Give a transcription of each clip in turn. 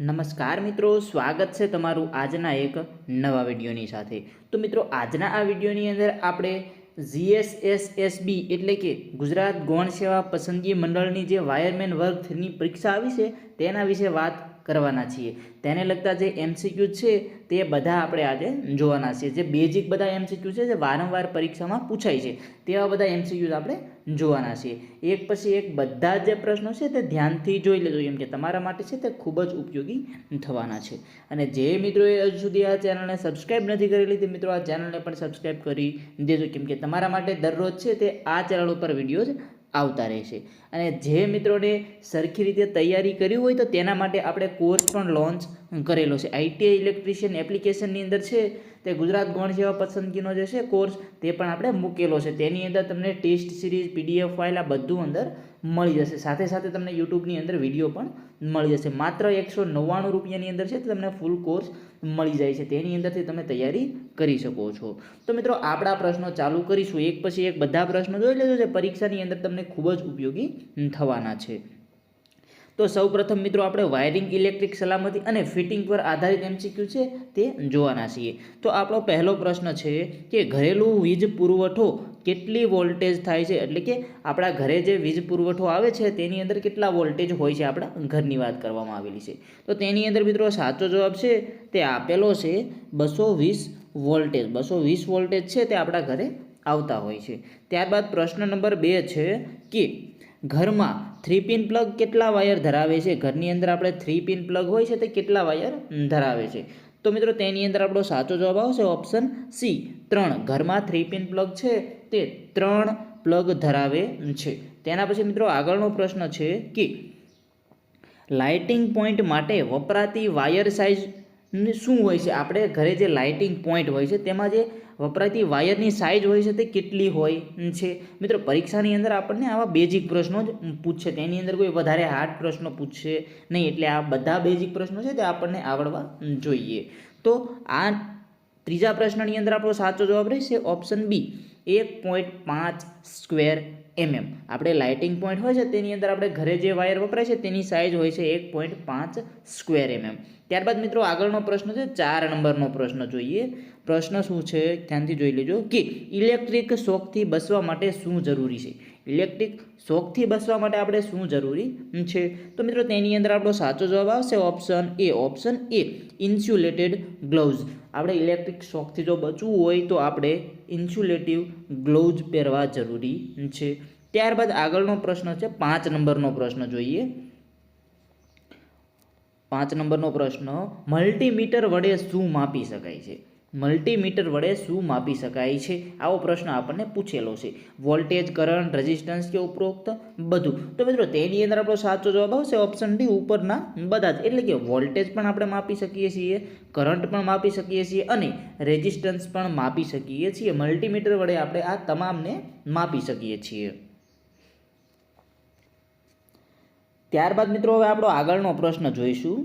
નમસ્કાર મિત્રો, સ્વાગત છે તમારું આજના એક નવા વિડીયોની સાથે. તો મિત્રો, આજના આ વિડીયોની અંદર આપણે જીએસએસએસબી એટલે કે ગુજરાત ગૌણ સેવા પસંદગી મંડળની જે વાયરમેન વર્ગ થ્રીની પરીક્ષા આવી છે, તેના વિશે વાત કરવાના છીએ. તેને લગતા જે એમસીક્યુ છે, તે બધા આપણે આજે જોવાના છીએ. જે બેઝિક બધા એમસીક્યુ છે, જે વારંવાર પરીક્ષામાં પૂછાય છે, તેવા બધા એમસીક્યુ આપણે જોવાના છીએ. એક પછી એક બધા જ પ્રશ્નો છે, તે ધ્યાનથી જોઈ લેજો. કેમ કે તમારા માટે છે, તે ખૂબ જ ઉપયોગી થવાના છે. અને જે મિત્રોએ હજુ સુધી આ ચેનલને સબસ્ક્રાઈબ નથી કરેલી તે મિત્રો આ ચેનલને પણ સબસ્ક્રાઈબ કરી દેજો. કેમ કે તમારા માટે દરરોજ છે, તે આ ચેનલ ઉપર વીડિયો આવતા રહેશે. અને જે મિત્રોને સરખી રીતે તૈયારી કરી હોય તો તેના માટે આપણે કોર્સ પણ લોન્ચ કરેલો છે. આઈટીઆઈ ઇલેક્ટ્રિશિયન એપ્લિકેશનની અંદર છે, તે ગુજરાત ગૌણ સેવા પસંદગીનો જે છે કોર્સ તે પણ આપણે મૂકેલો છે. તેની અંદર તમને ટેસ્ટ સિરીઝ પીડીએફ ફાઇલ આ બધું અંદર મળી જશે. સાથે સાથે તમને યુટ્યુબની અંદર વીડિયો પણ મળી જશે. માત્ર એકસો નવ્વાણું રૂપિયાની અંદર છે તમને ફૂલ કોર્સ મળી જાય છે. તેની અંદરથી તમે તૈયારી કરી શકો છો. તો મિત્રો, આપણા પ્રશ્નો ચાલુ કરીશું. એક પછી એક બધા પ્રશ્નો જોઈ લેજો જે પરીક્ષાની અંદર તમને ખૂબ જ ઉપયોગી થવાના છે. તો સૌપ્રથમ મિત્રો, આપણે વાયરિંગ ઇલેક્ટ્રિક સલામતી અને ફિટિંગ પર આધારિત એમસીક્યુ છે તે જોવાના છીએ. તો આપણો પહેલો પ્રશ્ન છે કે ઘરેલું વીજ પુરવઠો કેટલી વોલ્ટેજ થાય છે? એટલે કે આપણા ઘરે જે વીજ પુરવઠો આવે છે, તેની અંદર કેટલા વોલ્ટેજ હોય છે આપણા ઘરની વાત કરવામાં આવેલી છે. તો તેની અંદર મિત્રો સાચો જવાબ છે, તે આપેલો છે બસો વીસ વોલ્ટેજ બસો વીસ વોલ્ટેજ છે તે આપણા ઘરે આવતા હોય છે. ત્યારબાદ પ્રશ્ન નંબર બે છે કે ઘરમાં થ્રી પિન પ્લગ કેટલા વાયર ધરાવે છે? ઘરની અંદર આપણે થ્રી પિન પ્લગ હોય છે તે કેટલા વાયર ધરાવે છે? તો મિત્રો, તેની અંદર આપણો સાચો જવાબ આવશે ઓપ્શન સી ત્રણ ઘરમાં થ્રી પિન પ્લગ છે. તે ત્રણ પ્લગ ધરાવે છે. તેના પછી મિત્રો, આગળનો પ્રશ્ન છે કે લાઇટિંગ પોઈન્ટ માટે વપરાતી વાયર સાઇઝ શું હોય છે? આપણે ઘરે જે લાઇટિંગ પોઈન્ટ હોય છે, તેમાં જે વપરાતી વાયરની સાઇઝ હોય છે, તે કેટલી હોય છે? મિત્રો, પરીક્ષાની અંદર આપણને આવા બેઝિક પ્રશ્નો જ પૂછશે તેની અંદર કોઈ વધારે હાર્ડ પ્રશ્નો પૂછશે નહીં. એટલે આ બધા બેઝિક પ્રશ્નો છે તે આપણને આવડવા જોઈએ. તો આ ત્રીજા પ્રશ્નની અંદર આપણો સાચો જવાબ રહેશે ઓપ્શન બી એક પોઈન્ટ પાંચ સ્ક્વેર એમએમ આપણે લાઇટિંગ પોઈન્ટ હોય છે, તેની અંદર આપણે ઘરે જે વાયર વપરાય છે, તેની સાઇઝ હોય છે એક પોઈન્ટ પાંચ સ્ક્વેર એમએમ ત્યારબાદ મિત્રો આગળનો પ્રશ્ન છે, ચાર નંબરનો પ્રશ્ન જોઈએ. પ્રશ્ન શું છે? ધ્યાનથી જોઈ લેજો કે ઇલેક્ટ્રિક શોકથી બચવા માટે શું જરૂરી છે? ઇલેક્ટ્રિક શોકથી બચવા માટે આપણે શું જરૂરી છે? તો મિત્રો તેની અંદર આપણો સાચો જવાબ આવશે option A option A insulated gloves આપણે ઇલેક્ટ્રિક શોકથી જો બચવું હોય તો આપણે ઇન્સ્યુલેટિવ ગ્લોવ્સ પહેરવા જરૂરી છે. ત્યારબાદ આગળનો પ્રશ્ન છે, પાંચ નંબરનો પ્રશ્ન જોઈએ. પાંચ નંબરનો પ્રશ્ન, મલ્ટીમીટર વડે શું માપી શકાય છે? મલ્ટીમીટર વડે શું માપી શકાય છે? આવો પ્રશ્ન આપણને પૂછેલો છે. વોલ્ટેજ, કરંટ, રેઝિસ્ટન્સ કે ઉપરોક્ત બધું. તો મિત્રો, તેની અંદર આપણો સાચો જવાબ આવશે ઓપ્શન ડી, ઉપરના બધા જ. એટલે કે વોલ્ટેજ પણ આપણે માપી શકીએ છીએ, કરંટ પણ માપી શકીએ છીએ અને રેઝિસ્ટન્સ પણ માપી શકીએ છીએ. મલ્ટીમીટર વડે આપણે આ તમામને માપી શકીએ છીએ. ત્યારબાદ મિત્રો હવે આપણો આગળનો પ્રશ્ન જોઈશું.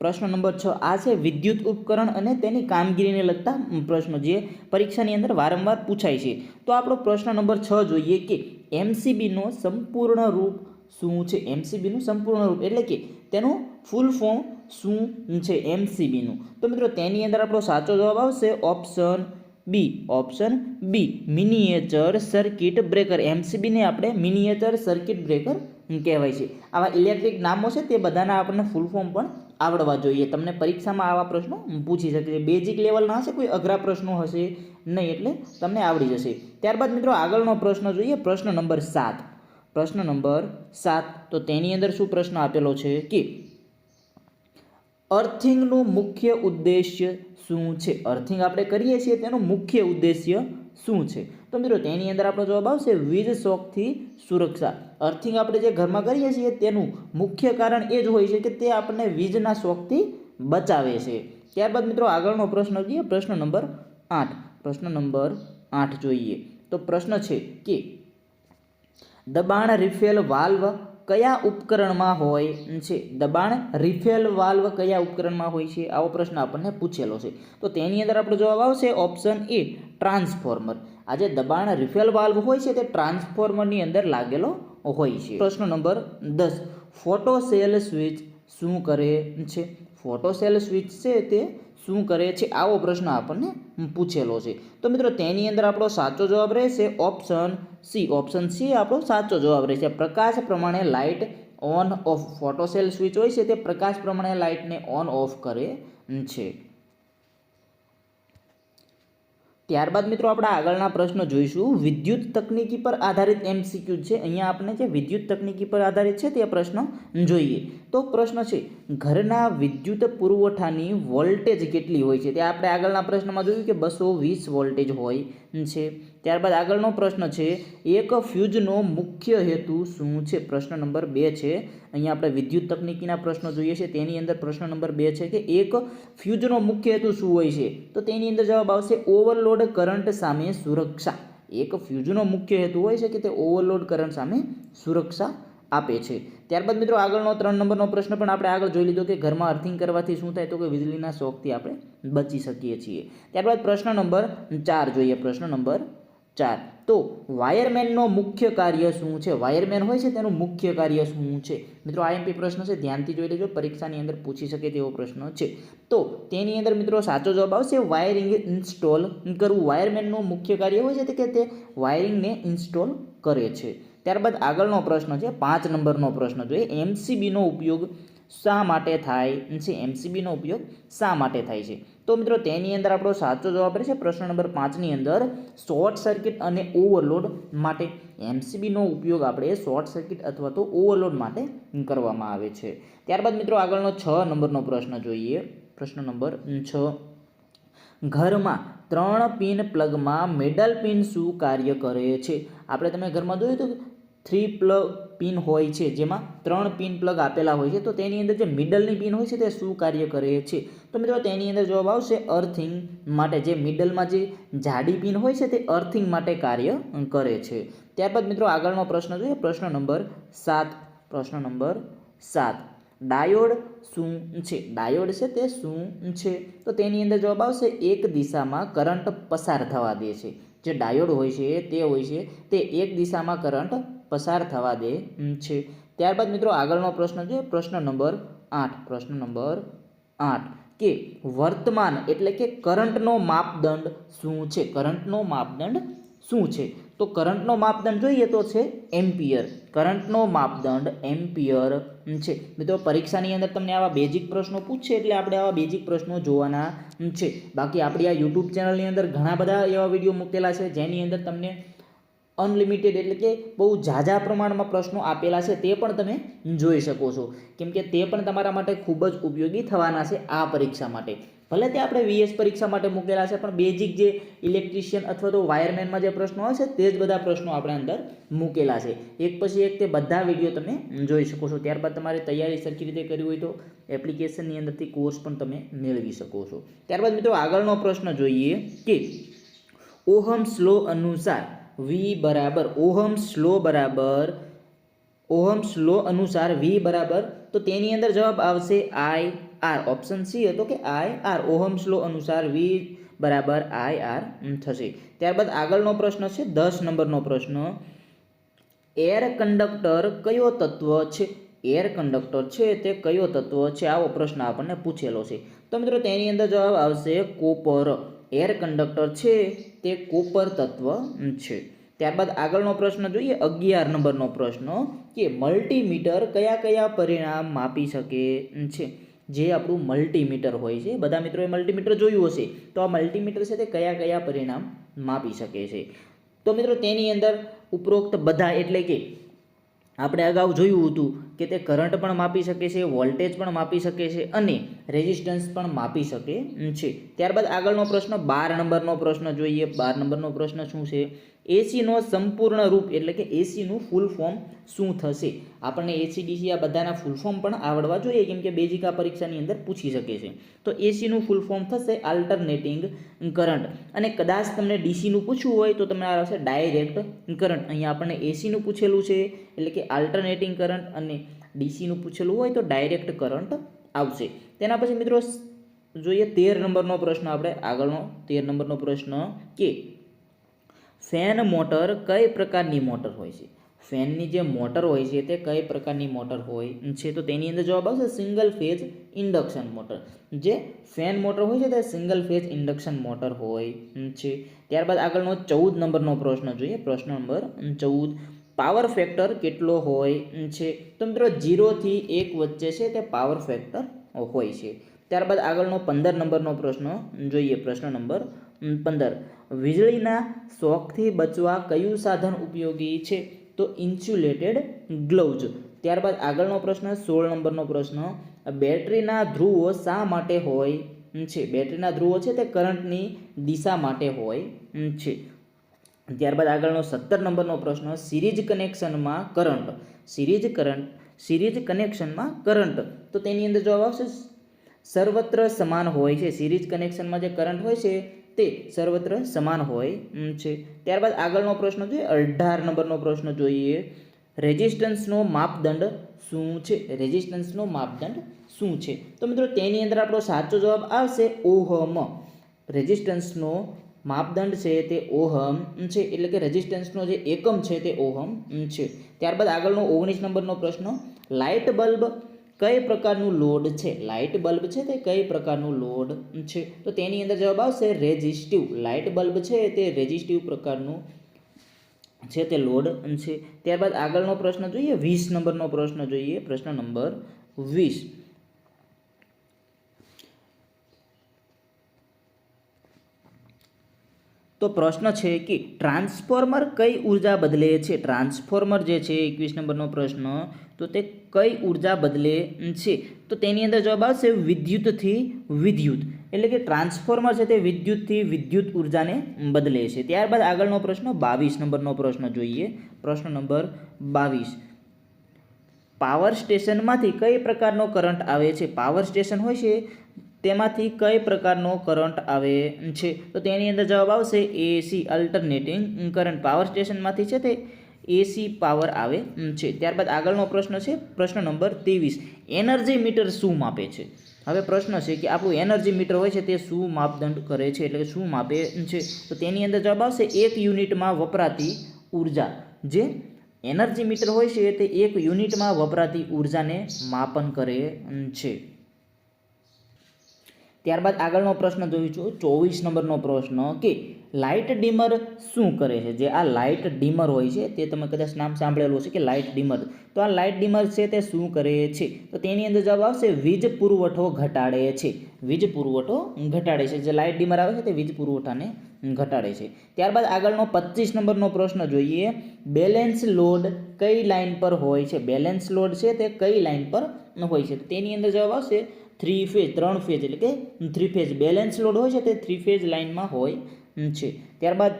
પ્રશ્ન નંબર છ, આ છે વિદ્યુત ઉપકરણ અને તેની કામગીરીને લગતા પ્રશ્નો જે પરીક્ષાની અંદર વારંવાર પૂછાય છે. તો આપણો પ્રશ્ન નંબર છ જોઈએ કે એમસીબીનો સંપૂર્ણ રૂપ શું છે? એમસીબીનું સંપૂર્ણ રૂપ એટલે કે તેનું ફૂલ ફોર્મ શું છે એમસીબીનું તો મિત્રો તેની અંદર આપણો સાચો જવાબ આવશે option B option B miniature circuit breaker એમસીબીને આપણે મિનિએચર સર્કિટ બ્રેકર કહેવાય છે. આવા ઇલેક્ટ્રિક નામો છે તે બધાના આપણને ફૂલ ફોર્મ પણ આવડવા જોઈએ. તમને પરીક્ષામાં આવા પ્રશ્નો પૂછી શકે છે. બેઝિક લેવલના હશે, કોઈ અઘરા પ્રશ્નો હશે નહીં, એટલે તમને આવડી જશે. ત્યારબાદ મિત્રો, આગળનો પ્રશ્ન જોઈએ. પ્રશ્ન નંબર સાત. પ્રશ્ન નંબર સાત. તો તેની અંદર શું પ્રશ્ન આપેલો છે કે અર્થિંગનું મુખ્ય ઉદ્દેશ્ય શું છે? અર્થિંગ આપણે કરીએ છીએ, તેનો મુખ્ય ઉદ્દેશ્ય શું છે? તો મિત્રો, તેની અંદર આપણો જવાબ આવશે વીજ શોખથી સુરક્ષા. અર્થિંગ આપણે જે ઘરમાં કરીએ છીએ, તેનું મુખ્ય કારણ એ જ હોય છે કે તે આપણને વીજના શોખથી બચાવે છે. ત્યારબાદ મિત્રો, આગળનો પ્રશ્ન જોઈએ. પ્રશ્ન નંબર આઠ. પ્રશ્ન નંબર આઠ જોઈએ. તો પ્રશ્ન છે કે દબાણ, રિફેલ, વાલ્વ કયા ઉપકરણમાં હોય છે? દબાણ, રિફેલ વાલ્વ કયા ઉપકરણમાં હોય છે? આવો પ્રશ્ન આપણને પૂછેલો છે. તો તેની અંદર આપણો જવાબ આવશે ઓપ્શન એ, ટ્રાન્સફોર્મર. આ જે દબાણ, રિફેલ વાલ્વ હોય છે તે ટ્રાન્સફોર્મરની અંદર લાગેલો હોય છે. પ્રશ્ન નંબર દસ ફોટોસેલ સ્વિચ શું કરે છે? ફોટોસેલ સ્વિચ છે તે શું કરે છે? આવો પ્રશ્ન આપણને પૂછેલો છે. તો મિત્રો, તેની અંદર આપણો સાચો જવાબ રહેશે ઓપ્શન સી ઓપ્શન સી આપણો સાચો જવાબ રહેશે. પ્રકાશ પ્રમાણે light on off photo cell switch હોય છે તે પ્રકાશ પ્રમાણે લાઇટને ઓન ઓફ કરે છે. ત્યારબાદ મિત્રો આપણે આગળના પ્રશ્નો જોઈશું. વિદ્યુત તકનીકી પર આધારિત એમસીક્યુ છે. અહીંયા આપણે જે વિદ્યુત તકનીકી પર આધારિત છે તે પ્રશ્ન જોઈએ. તો પ્રશ્ન છે, ઘરના વિદ્યુત પુરવઠાની વોલ્ટેજ કેટલી હોય છે? તે આપણે આગળના પ્રશ્નમાં જોયું કે બસો વીસ વોલ્ટેજ હોય છે. ત્યારબાદ આગળનો પ્રશ્ન છે, એક ફ્યુઝનો મુખ્ય હેતુ શું છે? પ્રશ્ન નંબર બે છે, અહીંયા આપણે વિદ્યુત તકનિકીના પ્રશ્નો જોઈએ છે. તેની અંદર પ્રશ્ન નંબર બે છે કે એક ફ્યુઝનો મુખ્ય હેતુ શું હોય છે? તો તેની અંદર જવાબ આવશે ઓવરલોડ કરંટ સામે સુરક્ષા. એક ફ્યુઝનો મુખ્ય હેતુ હોય છે કે તે ઓવરલોડ કરંટ સામે સુરક્ષા આપે છે. ત્યારબાદ મિત્રો આગળનો ત્રણ નંબરનો પ્રશ્ન પણ આપણે આગળ જોઈ લીધો કે ઘરમાં અર્થિંગ કરવાથી શું થાય તો કે વીજળીના શોખથી આપણે બચી શકીએ છીએ. ત્યારબાદ પ્રશ્ન નંબર ચાર જોઈએ. પ્રશ્ન નંબર ચાર. તો વાયરમેનનો મુખ્ય કાર્ય શું છે? વાયરમેન હોય છે તેનું મુખ્ય કાર્ય શું છે? મિત્રો આઈએમપી પ્રશ્ન છે. ધ્યાનથી જોઈ લેજો. પરીક્ષાની અંદર પૂછી શકે તેવો પ્રશ્ન છે. તો તેની અંદર મિત્રો સાચો જવાબ આવશે વાયરિંગ ઇન્સ્ટોલ કરવું. વાયરમેનનું મુખ્ય કાર્ય હોય છે કે તે વાયરિંગને ઇન્સ્ટોલ કરે છે. ત્યારબાદ આગળનો પ્રશ્ન છે, પાંચ નંબરનો પ્રશ્ન જોઈએ. એમસીબીનો ઉપયોગ શા માટે થાય? છે એમસીબીનો ઉપયોગ શા માટે થાય છે? તો મિત્રો, તેની અંદર આપણો સાચો જવાબ રહેશે. પ્રશ્ન નંબર પાંચની અંદર, શોર્ટ સર્કિટ અને ઓવરલોડ માટે એમસીબીનો ઉપયોગ આપણે શોર્ટ સર્કિટ અથવા તો ઓવરલોડ માટે કરવામાં આવે છે. ત્યારબાદ મિત્રો, આગળનો છ નંબરનો પ્રશ્ન જોઈએ. પ્રશ્ન નંબર છ. ઘરમાં ત્રણ પિન પ્લગમાં મેડલ પિન શું કાર્ય કરે છે? આપણે તમે ઘરમાં જોયું તો થ્રી પ્લગ પિન હોય છે, જેમાં ત્રણ પિન પ્લગ આપેલા હોય છે, તો તેની અંદર જે મિડલની પિન હોય છે, તે શું કાર્ય કરે છે? તો મિત્રો, તેની અંદર જવાબ આવશે અર્થિંગ માટે, જે મિડલમાં જે જાડી પિન હોય છે, તે અર્થિંગ માટે કાર્ય કરે છે. ત્યારબાદ મિત્રો, આગળનો પ્રશ્ન જોઈએ. પ્રશ્ન નંબર સાત. પ્રશ્ન નંબર સાત. ડાયોડ શું છે? ડાયોડ છે, તે શું છે? તો તેની અંદર જવાબ આવશે એક દિશામાં કરંટ પસાર થવા દે છે. જે ડાયોડ હોય છે, તે હોય છે, તે એક દિશામાં કરંટ પસાર થવા દે છે. ત્યારબાદ મિત્રો આગળનો પ્રશ્ન છે, પ્રશ્ન નંબર આઠ. પ્રશ્ન નંબર આઠ. કે વર્તમાન એટલે કે કરંટનો માપદંડ શું છે? કરંટનો માપદંડ શું છે? તો કરંટનો માપદંડ જોઈએ તો છે એમ્પિયર. કરંટનો માપદંડ એમ્પિયર છે. મિત્રો પરીક્ષાની અંદર તમને આવા બેઝિક પ્રશ્નો પૂછશે એટલે આપણે આવા બેઝિક પ્રશ્નો જોવાના છે. બાકી આપણી આ યુટ્યુબ ચેનલની અંદર ઘણા બધા એવા વીડિયો મૂકેલા છે, જેની અંદર તમને અનલિમિટેડ એટલે કે બહુ ઝાઝા પ્રમાણમાં પ્રશ્નો આપેલા છે તે પણ તમે જોઈ શકો છો. કેમ કે તે પણ તમારા માટે ખૂબ જ ઉપયોગી થવાના છે આ પરીક્ષા માટે. ભલે તે આપણે વીએસ પરીક્ષા માટે મૂકેલા છે, પણ બેઝિક જે ઇલેક્ટ્રિશિયન અથવા તો વાયરમેનમાં જે પ્રશ્નો હોય છે, તે જ બધા પ્રશ્નો આપણે અંદર મૂકેલા છે. એક પછી એક તે બધા વીડિયો તમે જોઈ શકો છો. ત્યારબાદ તમારે તૈયારી સરખી રીતે કરવી હોય તો એપ્લિકેશનની અંદરથી કોર્સ પણ તમે મેળવી શકો છો. ત્યારબાદ મિત્રો આગળનો પ્રશ્ન જોઈએ કે ઓહમ સ્લો અનુસાર વી બરાબર ઓહમ સ્લો બરાબર, ઓહમ સ્લો અનુસાર વી બરાબર, તો તેની અંદર જવાબ આવશે આઈ આર ઓપ્શન સી હતો કે આઈ આર ઓહમ સ્લો અનુસાર વી બરાબર આઈ આર થશે. ત્યારબાદ આગળનો પ્રશ્ન છે, દસ નંબરનો પ્રશ્ન. એર કંડક્ટર કયો તત્વ છે? એર કંડક્ટર છે તે કયો તત્વ છે? આવો પ્રશ્ન આપણને પૂછેલો છે. તો મિત્રો તેની અંદર જવાબ આવશે કોપર. એર કંડક્ટર છે તે કોપર તત્વ છે. ત્યારબાદ આગળનો પ્રશ્ન જોઈએ, અગિયાર નંબરનો પ્રશ્ન કે મલ્ટીમીટર કયા કયા પરિણામ માપી શકે છે? જે આપણું મલ્ટીમીટર હોય છે, બધા મિત્રોએ મલ્ટીમીટર જોયું હશે, તો આ મલ્ટીમીટર છે તે કયા કયા પરિણામ માપી શકે છે? તો મિત્રો તેની અંદર ઉપરોક્ત બધા એટલે કે આપણે અગાઉ જોયું હતું કે તે કરંટ પણ માપી શકે છે, વોલ્ટેજ પણ માપી શકે છે અને રેઝિસ્ટન્સ પણ માપી શકે છે. ત્યારબાદ આગળનો પ્રશ્ન, બાર નંબરનો પ્રશ્ન જોઈએ. બાર નંબરનો પ્રશ્ન શું છે? એસીનો સંપૂર્ણ રૂપ એટલે કે એસીનું ફૂલ ફોર્મ શું થશે? આપણને એસી ડીસી આ બધાના ફૂલ ફોર્મ પણ આવડવા જોઈએ, કેમ કે બેઝિક પરીક્ષાની અંદર પૂછી શકે છે. તો એસીનું ફૂલ ફોર્મ થશે આલ્ટરનેટિંગ કરંટ અને કદાચ તમને ડીસીનું પૂછવું હોય તો તમને આવશે ડાયરેક્ટ કરંટ અહીંયા આપણને એસીનું પૂછેલું છે, એટલે કે આલ્ટરનેટિંગ કરંટ અને ડીસીનું પૂછેલું હોય તો ડાયરેક્ટ કરંટ આવશે. તેના પછી મિત્રો, જોઈએ તેર નંબરનો પ્રશ્ન આપણે આગળનો, તેર નંબરનો પ્રશ્ન કે ફેન મોટર કઈ પ્રકારની મોટર હોય છે? ફેનની જે મોટર હોય છે તે કઈ પ્રકારની મોટર હોય છે? તો તેની અંદર જવાબ આવશે સિંગલ ફેઝ ઇન્ડક્શન મોટર. જે ફેન મોટર હોય છે તે સિંગલ ફેઝ ઇન્ડક્શન મોટર હોય છે. ત્યારબાદ આગળનો ચૌદ નંબરનો પ્રશ્ન જોઈએ. પ્રશ્ન નંબર ચૌદ. પાવર ફેક્ટર કેટલો હોય છે? તો મિત્રો જીરોથી એક વચ્ચે છે તે પાવર ફેક્ટર હોય છે. ત્યારબાદ આગળનો પંદર નંબરનો પ્રશ્ન જોઈએ. પ્રશ્ન નંબર પંદર. વીજળીના શોખથી બચવા કયું સાધન ઉપયોગી છે? તો ઇન્સ્યુલેટેડ ગ્લવ્ઝ. ત્યારબાદ આગળનો પ્રશ્ન, સોળ નંબરનો પ્રશ્ન, બેટરીના ધ્રુવો શા માટે હોય છે? બેટરીના ધ્રુવો છે તે કરંટની દિશા માટે હોય છે. ત્યારબાદ આગળનો સત્તર નંબરનો પ્રશ્ન સિરીઝ કનેક્શનમાં કરંટ. સિરીઝ કરંટ સિરીઝ કનેક્શનમાં કરંટ. તો તેની અંદર જવાબ આવશે, સર્વત્ર સમાન હોય છે. સિરીઝ કનેક્શનમાં જે કરંટ હોય છે તે સર્વત્ર સમાન હોય છે. ત્યારબાદ આગળનો પ્રશ્ન જોઈએ, અઢાર નંબરનો પ્રશ્ન જોઈએ. રેઝિસ્ટન્સનો માપદંડ શું છે? રેઝિસ્ટન્સનો માપદંડ શું છે? તો મિત્રો, તેની અંદર આપણો સાચો જવાબ આવશે ઓહમ. રેઝિસ્ટન્સનો માપદંડ છે તે ઓહમ છે. એટલે કે રેઝિસ્ટન્સનો જે એકમ છે તે ઓહમ છે. ત્યારબાદ આગળનો ઓગણીસ નંબરનો પ્રશ્ન, લાઇટ બલ્બ કઈ પ્રકારનું લોડ છે? લાઇટ બલ્બ છે તે કઈ પ્રકારનું લોડ છે? તો તેની અંદર જવાબ આવશે રેઝિસ્ટિવ. લાઇટ બલ્બ છે તે રેઝિસ્ટિવ પ્રકારનું છે તે લોડ છે. ત્યારબાદ આગળનો પ્રશ્ન જોઈએ, વીસ નંબરનો પ્રશ્ન જોઈએ. પ્રશ્ન નંબર વીસ. તો પ્રશ્ન છે કે ટ્રાન્સફોર્મર કઈ ઊર્જા બદલે છે? ટ્રાન્સફોર્મર જે છે, એકવીસ નંબરનો પ્રશ્ન તો તે કઈ ઊર્જા બદલે છે? તો તેની અંદર જવાબ આવશે વિદ્યુતથી વિદ્યુત. એટલે કે ટ્રાન્સફોર્મર છે તે વિદ્યુતથી વિદ્યુત ઉર્જાને બદલે છે. ત્યારબાદ આગળનો પ્રશ્ન બાવીસ, નંબરનો પ્રશ્ન જોઈએ. પ્રશ્ન નંબર બાવીસ. પાવર સ્ટેશનમાંથી કઈ પ્રકારનો કરંટ આવે છે? પાવર સ્ટેશન હોય છે, તેમાંથી કઈ પ્રકારનો કરંટ આવે છે? તો તેની અંદર જવાબ આવશે એસી અલ્ટરનેટિંગ કરંટ પાવર સ્ટેશનમાંથી છે તે એસી પાવર આવે છે. ત્યારબાદ આગળનો પ્રશ્ન છે, પ્રશ્ન નંબર ત્રેવીસ. એનર્જી મીટર શું માપે છે? હવે પ્રશ્ન છે કે આપણું એનર્જી મીટર હોય છે તે શું માપદંડ કરે છે? એટલે શું માપે છે? તો તેની અંદર જવાબ આવશે એક યુનિટમાં વપરાતી ઊર્જા. જે એનર્જી મીટર હોય છે તે એક યુનિટમાં વપરાતી ઉર્જાને માપન કરે છે. ત્યારબાદ આગળનો પ્રશ્ન જોઈશું ચોવીસ નંબરનો પ્રશ્ન કે લાઇટ ડીમર શું કરે છે? જે આ લાઇટ ડીમર હોય છે, તે તમે કદાચ નામ સાંભળેલું હશે કે લાઇટ ડીમર. તો આ લાઇટ ડીમર છે તે શું કરે છે? તો તેની અંદર જવાબ આવશે, વીજ પુરવઠો ઘટાડે છે. વીજ પુરવઠો ઘટાડે છે. જે લાઇટ ડીમર આવે છે તે વીજ પુરવઠાને ઘટાડે છે. ત્યારબાદ આગળનો પચીસ નંબરનો પ્રશ્ન જોઈએ, બેલેન્સ લોડ કઈ લાઇન પર હોય છે? બેલેન્સ લોડ છે તે કઈ લાઇન પર હોય છે? તેની અંદર જવાબ આવશે થ્રી ફેઝ, ત્રણ ફેઝ એટલે કે થ્રી ફેઝ. બેલેન્સ લોડ હોય છે તે થ્રી ફેઝ લાઇનમાં હોય છે. ત્યારબાદ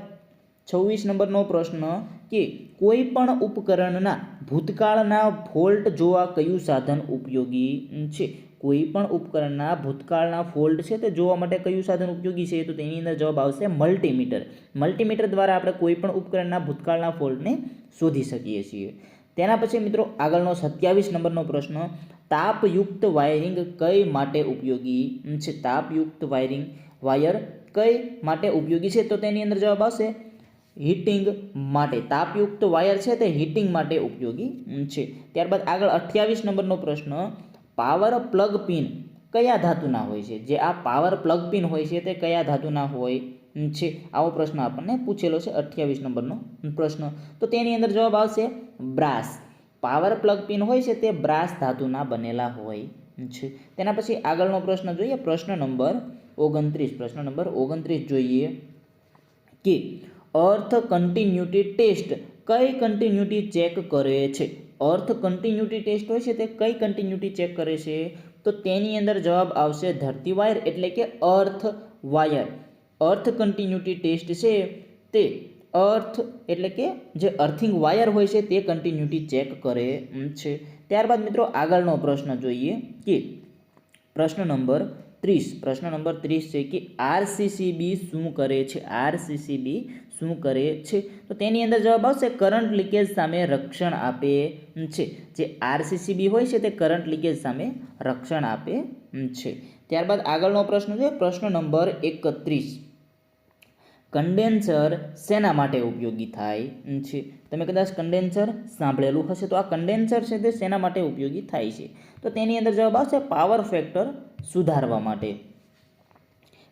છવ્વીસ નંબરનો પ્રશ્ન કે કોઈ પણ ઉપકરણના ભૂતકાળના ફોલ્ટ જોવા કયું સાધન ઉપયોગી છે? કોઈ પણ ઉપકરણના ભૂતકાળના ફોલ્ટ છે તે જોવા માટે કયું સાધન ઉપયોગી છે? તો તેની અંદર જવાબ આવશે મલ્ટીમીટર. મલ્ટીમીટર દ્વારા આપણે કોઈ પણ ઉપકરણના ભૂતકાળના ફોલ્ટને શોધી શકીએ છીએ. તેના પછી મિત્રો આગળનો સત્યાવીસ નંબરનો પ્રશ્ન તાપયુક્ત વાયરિંગ કઈ માટે ઉપયોગી? છે, તાપયુક્ત વાયરિંગ. વાયર કઈ માટે ઉપયોગી છે તો તેની અંદર જવાબ આવશે હીટિંગ માટે. તાપયુક્ત વાયર છે તે હીટિંગ માટે ઉપયોગી. છે. ત્યારબાદ આગળ અઠ્યાવીસ નંબરનો પ્રશ્ન. પાવર પ્લગ પિન કયા ધાતુના હોય છે? જે આ પાવર પ્લગ પિન હોય છે તે કયા ધાતુના હોય? છે. આવો પ્રશ્ન આપણને પૂછેલો છે અઠ્યાવીસ નંબરનો પ્રશ્ન. તો તેની અંદર જવાબ આવશે બ્રાસ. પાવર પ્લગ પિન હોય છે તે બ્રાસ ધાતુના બનેલા હોય છે. તેના પછી આગળનો પ્રશ્ન જોઈએ. પ્રશ્ન નંબર ઓગણત્રીસ. પ્રશ્ન નંબર ઓગણત્રીસ જોઈએ કે અર્થ કન્ટિન્યુટી ટેસ્ટ કઈ કન્ટિન્યુટી ચેક કરે છે? અર્થ કન્ટિન્યુટી ટેસ્ટ હોય છે તે કઈ કન્ટિન્યુટી ચેક કરે છે? તો તેની અંદર જવાબ આવશે ધરતી વાયર એટલે કે earth wire. Earth continuity test છે તે અર્થ એટલે કે જે અર્થિંગ વાયર હોય છે તે કન્ટિન્યુટી ચેક કરે છે. ત્યારબાદ મિત્રો આગળનો પ્રશ્ન જોઈએ કે પ્રશ્ન નંબર ત્રીસ, પ્રશ્ન નંબર ત્રીસ છે કે આરસીસીબી શું કરે છે? આરસીસીબી શું કરે છે? તો તેની અંદર જવાબ આવશે કરંટ લીકેજ સામે રક્ષણ આપે છે. જે આરસીસીબી હોય છે તે કરંટ લીકેજ સામે રક્ષણ આપે છે. ત્યારબાદ આગળનો પ્રશ્ન છે, પ્રશ્ન નંબર એકત્રીસ. કન્ડેન્સર શેના માટે ઉપયોગી થાય? છે. તમે કદાચ કન્ડેન્સર સાંભળેલું હશે, તો આ કન્ડેન્સર છે તે શેના માટે ઉપયોગી થાય છે? તો તેની અંદર જવાબ આવશે પાવર ફેક્ટર સુધારવા માટે.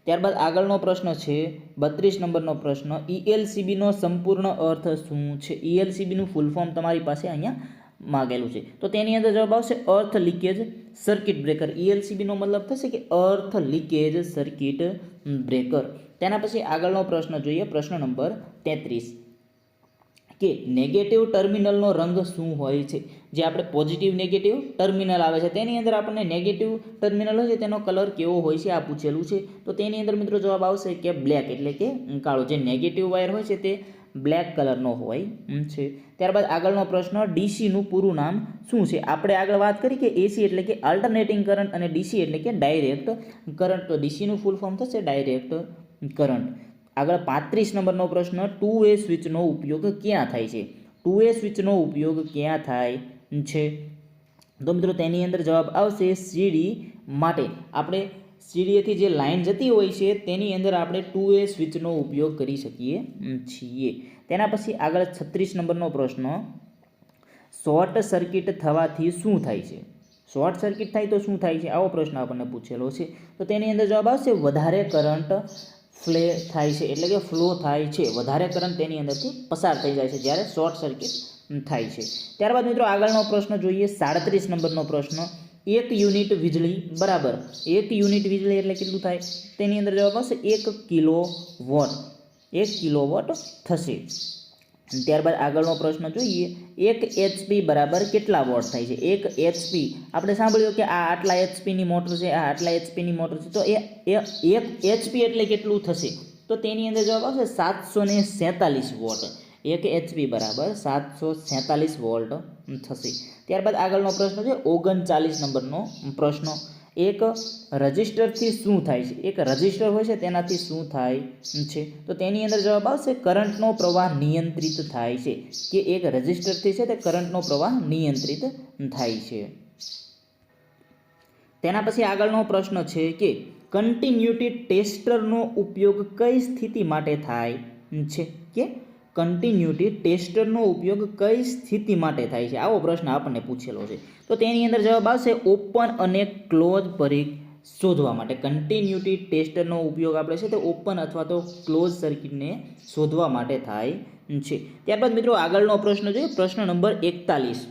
ત્યારબાદ આગળનો પ્રશ્ન છે, બત્રીસ નંબરનો પ્રશ્ન ઈએલસીબીનો સંપૂર્ણ અર્થ શું છે? ઈએલસીબીનું ફૂલ ફોર્મ તમારી પાસે અહીંયા માગેલું છે. તો તેની અંદર જવાબ આવશે અર્થ લીકેજ સર્કિટ બ્રેકર ઈએલસીબીનો મતલબ થશે કે અર્થ લીકેજ સર્કિટ બ્રેકર તેના પછી આગળનો પ્રશ્ન જોઈએ. પ્રશ્ન નંબર તેત્રીસ. કે નેગેટિવ ટર્મિનલનો રંગ શું હોય છે? જે આપણે પોઝિટિવ નેગેટિવ ટર્મિનલ આવે છે, તેની અંદર આપણને નેગેટિવ ટર્મિનલ હોય છે, તેનો કલર કેવો હોય છે, આ પૂછેલું છે. તો તેની અંદર મિત્રો જવાબ આવશે કે બ્લેક એટલે કે કાળો. જે નેગેટિવ વાયર હોય છે, તે બ્લેક કલરનો હોય છે. ત્યારબાદ આગળનો પ્રશ્ન ડીસીનું પૂરું નામ શું છે? આપણે આગળ વાત કરી કે એસી એટલે કે અલ્ટરનેટિંગ કરંટ અને ડીસી એટલે કે ડાયરેક્ટ કરંટ તો ડીસીનું ફૂલ ફોર્મ થશે ડાયરેક્ટ કરંટ. આગળ પાંત્રીસ નંબરનો પ્રશ્ન ટુ વે સ્વિચનો ઉપયોગ ક્યાં થાય છે? ટુ વે સ્વિચનો ઉપયોગ ક્યાં થાય છે? તો મિત્રો તેની અંદર જવાબ આવશે સીડી માટે. આપણે સીડીએથી જે લાઇન જતી હોય છે, તેની અંદર આપણે ટુ વે સ્વિચનો ઉપયોગ કરી શકીએ છીએ. તેના પછી આગળ છત્રીસ નંબરનો પ્રશ્ન, શોર્ટ સર્કિટ થવાથી શું થાય છે? શોર્ટ સર્કિટ થાય તો શું થાય છે? આવો પ્રશ્ન આપણને પૂછેલો છે. તો તેની અંદર જવાબ આવશે, વધારે કરંટ ફ્લે થાય છે, એટલે કે ફ્લો થાય છે. વધારે કરંટ તેની અંદરથી પસાર થઈ જાય છે, જ્યારે શોર્ટ સર્કિટ થાય છે. ત્યારબાદ મિત્રો આગળનો પ્રશ્ન જોઈએ, સાડત્રીસ નંબરનો પ્રશ્ન. એક યુનિટ વીજળી, બરાબર. એક યુનિટ વીજળી એટલે કેટલું થાય? તેની અંદર જવાબ આવશે, એક કિલો વોટ એક કિલો વોટ થશે. ત્યારબાદ આગળનો પ્રશ્ન જોઈએ, એક એચપી બરાબર કેટલા વોટ થાય છે? એક એચપી આપણે સાંભળ્યું કે આ આટલા એચપીની મોટર છે, આ આટલા એચપીની મોટર છે, તો એ એક એચપી એટલે કેટલું થશે? તો તેની અંદર જવાબ આવશે સાતસો ને સેતાલીસ વોટ. એક એચપી બરાબર સાતસો સેતાલીસ વોલ્ટ થશે. ત્યારબાદ આગળનો પ્રશ્ન છે ઓગણચાલીસ નંબરનો પ્રશ્ન. એક રજિસ્ટરથી શું થાય છે? એક રજિસ્ટર હોય છે, તેનાથી શું થાય છે? તો તેની અંદર જવાબ આવશે, કરંટનો પ્રવાહ નિયંત્રિત થાય છે. કે એક રજિસ્ટરથી છે, તે કરંટનો પ્રવાહ નિયંત્રિત થાય છે. તેના પછી આગળનો પ્રશ્ન છે કે કન્ટિન્યુટી ટેસ્ટરનો ઉપયોગ કઈ સ્થિતિ માટે થાય છે? કે કન્ટિન્યુટી ટેસ્ટરનો ઉપયોગ કઈ સ્થિતિ માટે થાય છે? આવો પ્રશ્ન આપણને પૂછેલો છે. તો તેની અંદર જવાબ આવશે ઓપન અને ક્લોઝ પરીખ શોધવા માટે. કન્ટિન્યુટી ટેસ્ટરનો ઉપયોગ આપણે છે તે ઓપન અથવા તો ક્લોઝ સર્કિટને શોધવા માટે થાય છે. ત્યારબાદ મિત્રો આગળનો પ્રશ્ન જોઈએ. પ્રશ્ન નંબર એકતાલીસ.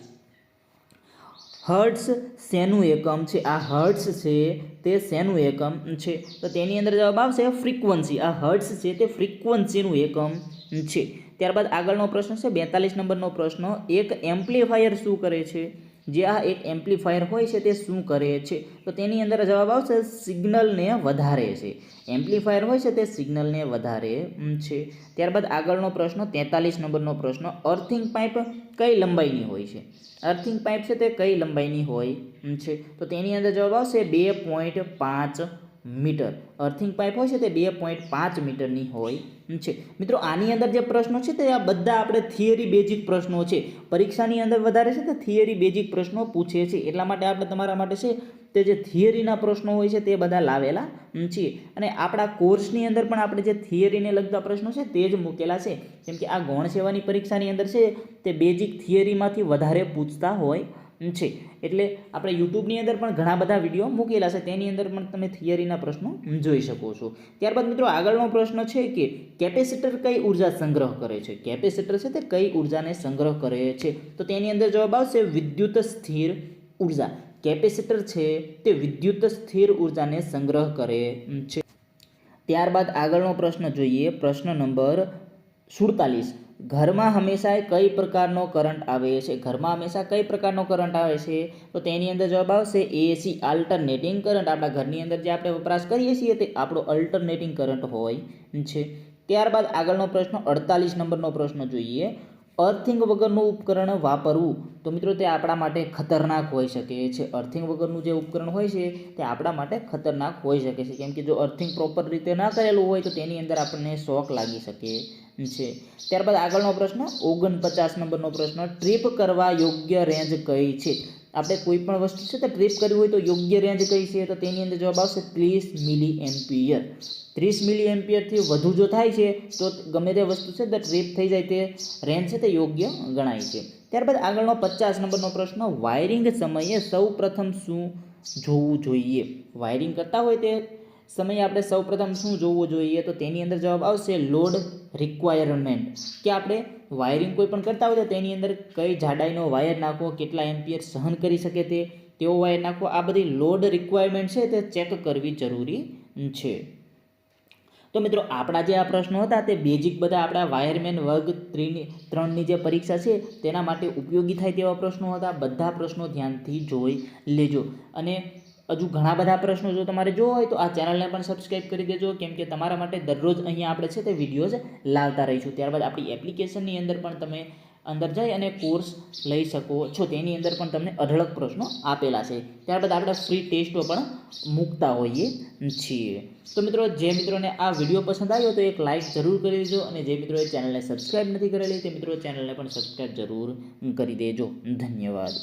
હર્ટ્સ શેનું એકમ છે? આ હર્ટ્સ છે તે શેનું એકમ છે? તો તેની અંદર જવાબ આવશે ફ્રીક્વન્સી. આ હર્ટ્સ છે તે ફ્રીક્વન્સીનું એકમ છે. ત્યારબાદ આગળનો પ્રશ્ન છે, બેતાલીસ નંબરનો પ્રશ્ન, એક એમ્પ્લીફાયર શું કરે છે? જે આ એક એમ્પ્લીફાયર હોય છે તે શું કરે છે? તો તેની અંદર જવાબ આવશે, સિગ્નલને વધારે છે. એમ્પ્લીફાયર હોય છે તે સિગ્નલને વધારે છે. ત્યારબાદ આગળનો પ્રશ્ન, તેતાલીસ નંબરનો પ્રશ્ન, અર્થિંગ પાઇપ કઈ લંબાઈની હોય છે? અર્થિંગ પાઇપ છે તે કઈ લંબાઈની હોય છે. તો તેની અંદર જવાબ આવશે, બે પોઈન્ટ પાંચ મીટર. અર્થિંગ પાઇપ હોય છે તે બે પોઈન્ટ પાંચ મીટરની હોય છે. મિત્રો, આની અંદર જે પ્રશ્નો છે તે આ બધા આપણે થિયરી બેઝિક પ્રશ્નો છે. પરીક્ષાની અંદર વધારે છે તે થિયરી બેઝિક પ્રશ્નો પૂછે છે. એટલા માટે આપણે તમારા માટે છે તે જે થિયરીના પ્રશ્નો હોય છે તે બધા લાવેલા છીએ. અને આપણા કોર્સની અંદર પણ આપણે જે થિયરીને લગતા પ્રશ્નો છે તે જ મૂકેલા છે. કેમ કે આ ગૌણ સેવાની પરીક્ષાની અંદર છે તે બેઝિક થિયરીમાંથી વધારે પૂછતા હોય છે. એટલે આપણે યુટ્યુબની અંદર પણ ઘણા બધા વીડિયો મૂકેલા છે. તેની અંદર પણ તમે થિયરીના પ્રશ્નો જોઈ શકો છો. ત્યારબાદ મિત્રો આગળનો પ્રશ્ન છે કે કેપેસિટર કઈ ઊર્જા સંગ્રહ કરે છે? કેપેસિટર છે તે કઈ ઉર્જાને સંગ્રહ કરે છે? તો તેની અંદર જવાબ આવશે વિદ્યુત સ્થિર ઊર્જા. કેપેસિટર છે તે વિદ્યુત સ્થિર ઉર્જાને સંગ્રહ કરે છે. ત્યારબાદ આગળનો પ્રશ્ન જોઈએ. પ્રશ્ન નંબર સુડતાલીસ. ઘરમાં હંમેશા કઈ પ્રકારનો કરંટ આવે છે? ઘરમાં હંમેશા કઈ પ્રકારનો કરંટ આવે છે? તો તેની અંદર જવાબ આવશે એસી આલ્ટરનેટિંગ કરંટ આપણા ઘરની અંદર જે આપણે વપરાશ કરીએ છીએ તે આપણો અલ્ટરનેટિંગ કરંટ હોય છે. ત્યારબાદ આગળનો પ્રશ્ન, અડતાલીસ નંબરનો પ્રશ્ન જોઈએ. અર્થિંગ વગરનું ઉપકરણ વાપરવું. તો મિત્રો, તે આપણા માટે ખતરનાક હોઈ શકે છે. અર્થિંગ વગરનું જે ઉપકરણ હોય છે, તે આપણા માટે ખતરનાક હોઈ શકે છે. કેમ કે જો અર્થિંગ પ્રોપર રીતે ના કરેલું હોય, તો તેની અંદર આપણને શોક લાગી શકે છે. ત્યારબાદ આગળનો પ્રશ્ન, ઓગણપચાસ નંબરનો પ્રશ્ન, ટ્રીપ કરવા યોગ્ય રેન્જ કઈ છે? આપણે કોઈ પણ વસ્તુ છે તે ટ્રીપ કરવી હોય તો યોગ્ય રેન્જ કઈ છે? તો તેની અંદર જવાબ આવશે ત્રીસ મિલી એમ્પિયર ત્રીસ મિલી એમ્પિયરથી વધુ જો થાય છે, તો ગમે તે વસ્તુ છે તે ટ્રીપ થઈ જાય તે રેન્જ છે તે યોગ્ય ગણાય છે. ત્યારબાદ આગળનો પચાસ નંબરનો પ્રશ્ન, વાયરિંગ સમયે સૌ પ્રથમ શું જોવું જોઈએ? વાયરિંગ કરતા હોય તે સમયે આપણે સૌપ્રથમ શું જોવું જોઈએ તો તેની અંદર જવાબ આવશે લોડ રિક્વાયરમેન્ટ. કે આપણે વાયરિંગ કોઈ પણ કરતા હોય તો તેની અંદર કઈ જાડાઈનો વાયર નાખવો, કેટલા એમ્પિયર સહન કરી શકે તે, તેવો વાયર નાખવો, આ બધી લોડ રિક્વાયરમેન્ટ છે તે ચેક કરવી જરૂરી છે. તો મિત્રો, આપણા જે આ પ્રશ્નો હતા તે બેઝિક બધા આપણા વાયરમેન વર્ગ ત્રીની, ત્રણની જે પરીક્ષા છે તેના માટે ઉપયોગી થાય તેવા પ્રશ્નો હતા. બધા પ્રશ્નો ધ્યાનથી જોઈ લેજો. અને હજુ ઘણા બધા પ્રશ્નો જો તમારે જોવા હોય તો આ ચેનલને પણ સબસ્ક્રાઈબ કરી દેજો. કેમ કે તમારા માટે દરરોજ અહીંયા આપણે છે તે વિડીયોઝ લાવતા રહીશું. ત્યારબાદ આપણી એપ્લિકેશનની અંદર પણ તમે અંદર જઈ અને કોર્સ લઈ શકો છો. તેની અંદર પણ તમને અઢળક પ્રશ્નો આપેલા છે. ત્યારબાદ આપણે ફ્રી ટેસ્ટો પણ મૂકતા હોઈએ છીએ. તો મિત્રો, જે મિત્રોને આ વીડિયો પસંદ આવ્યો તો એક લાઇક જરૂર કરી દેજો અને જે મિત્રોએ ચેનલને સબસ્ક્રાઈબ નથી કરેલી તે મિત્રો ચેનલને પણ સબસ્ક્રાઈબ જરૂર કરી દેજો. ધન્યવાદ.